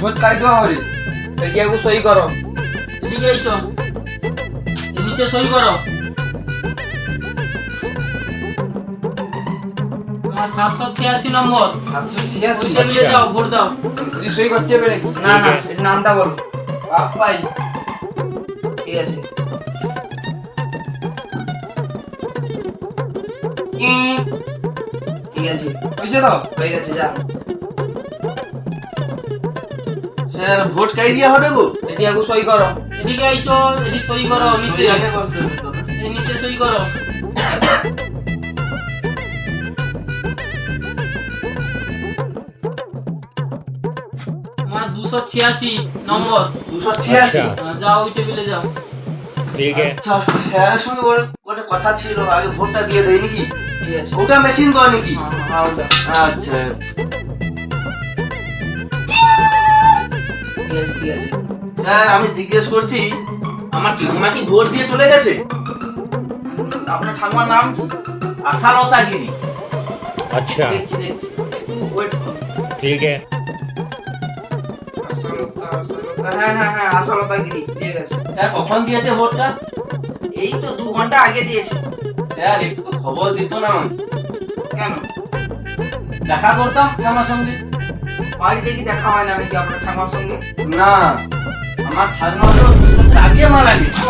Vote Kyoto Hari সেটিয়াকু সই করো। এদিকে এসো। নিচে সই করো। সাতশো ছিয়াশি নম্বর। সাতশো ছিয়াশি টেবিলে যাও ভোট দাও। সই করতে হবে না না নামটা বলো। আপাই ঠিক আছে। ঠিক আছে। তো? হয়ে গেছে যা। ভোট কাই দিয়া হবে গো? এটি আগু সই করো। এদিকে আইছো এটি সই করো নিচে। আগে নিচে সই করো। দুশো ছিয়াশি নম্বর। দুশো ছিয়াশি? আচ্ছা। হ্যাঁ, যাও ওই যাও। আচ্ছা স্যারের সঙ্গে কথা ছিল আগে ভোটটা দিয়ে দেয় নাকি? ওটা মেশিন করে নাকি? হ্যাঁ, হ্যাঁ, আচ্ছা। স্যার আমি জিজ্ঞেস করছি আমার ঠাকুমা কি ভোট দিয়ে চলে গেছে? আপনার ঠাকুমার নাম কি? আশালতা গিরি আচ্ছা ঠিক আছে। হ্যাঁ হ্যাঁ হ্যাঁ দিয়েছে ভোটটা? এই তো দু ঘণ্টা আগে দিয়েছে। খবর দিত না কেন? দেখা করতাম আমার সঙ্গে। বাড়িতে কি দেখা হয় না নাকি আপনার ঠাকুমার সঙ্গে। না, আমার ঠাম্মা তো মারা গেছে